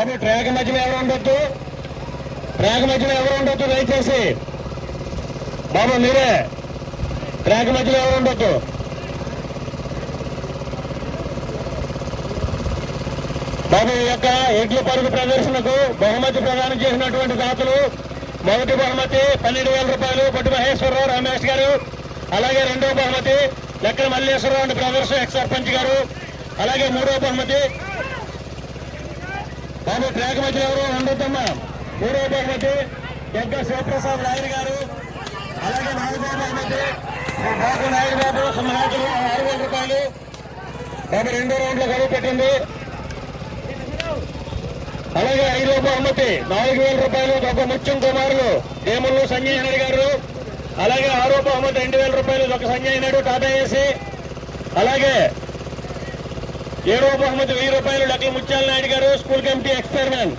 Track మధ్యలో ఎవరు ఉండొద్దు? ట్రాక్ మధ్యలో ఎవరు ఉండొద్దు? దయచేసి బాబు మీరే. ట్రాక్ మధ్యలో ఎవరు ఉండొద్దు? బాబు ఈ యొక్క ఎడ్ల పరుగు ప్రదర్శనకు బహుమతి ప్రదానం చేసినటువంటి దాతలు మొదటి బహుమతి పన్నెండు వేల రూపాయలు పొట్టి మహేశ్వరరావు రమేష్ గారు అలాగే రెండో బహుమతి Lekkala Malleswararao and brothers ex sarpanch గారు అలాగే మూడో బహుమతి బాబు ట్రాక్ మధ్య ఎవరు ఉండొద్దమ్మా. మూడో బహుమతి దగ్గ శివప్రసాద్ నాయుడు గారు అలాగే నాలుగో బహుమతి బాబు నాయుడు బాబు ఆరు వేల రూపాయలు బాబు రెండో రౌండ్లో గడువు పెట్టింది. అలాగే ఐదో బహుమతి నాలుగు వేల రూపాయలు ఒక ముత్యం కుమారులు దేములు సంజయ్ నాయుడు గారు. అలాగే ఆరో బహుమతి రెండు వేల రూపాయలు ఒక సంజయ్ నాయుడు టాటా వేసి అలాగే ఏడో బహుమతి వెయ్యి రూపాయలు లక్కల ముత్యాల నాయుడు గారు స్కూల్ కమిటీ ఎక్స్పెరిమెంట్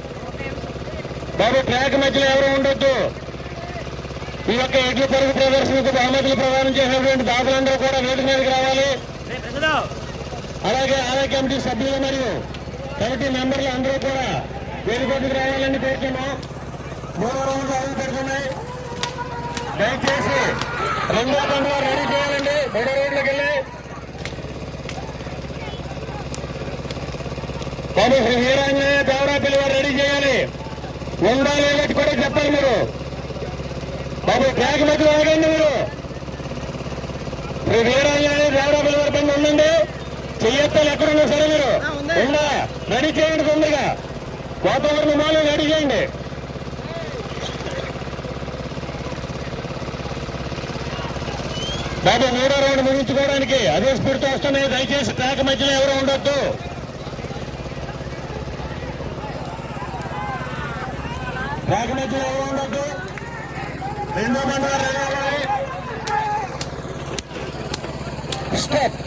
బాబు ట్రాక్ మధ్యలో ఎవరు ఉండొద్దు? ఈ యొక్క ఎడ్ల పరుగు ప్రదర్శనకు బహుమతులు ప్రదానం చేసినటువంటి దాతలందరూ కూడా వేదిక మీదకి రావాలి. అలాగే ఆలయ కమిటీ సభ్యులు మరియు కమిటీ మెంబర్లు అందరూ కూడా వేదికకు రావాలని కోరుతున్నాం. మూడో రౌండ్ అడుగు పెడుతున్నాయి దయచేసి రెండో బండ్లు రెడీ చేయాలండి మూడో రౌండ్లోకి వెళ్ళి బాబు శ్రీ వీరాంజనేయ దేవరా పిల్లవారు రెడీ చేయాలి. ఉండాలి లేకపోతే కూడా చెప్పాలి మీరు. బాబు ట్రాక్ మధ్య ఆగండి మీరు. శ్రీ వీరాంజనేయ దేవరా పిల్లవారి బండి ఉండండి. చెయ్యొత్తాలు ఎక్కడున్నా సరే మీరు. ఉందా? రెడీ చేయండి తొందరగా. వాతావరణ మాలు రెడీ చేయండి. బాబు మూడో రౌండ్ ముగించుకోవడానికి అదే స్పీడ్తో వస్తున్నాయి. దయచేసి ట్రాక్ మధ్యలో ఎవరు ఉండొద్దు. ట్రాక్ మధ్యలో రెండో బండి స్టాప్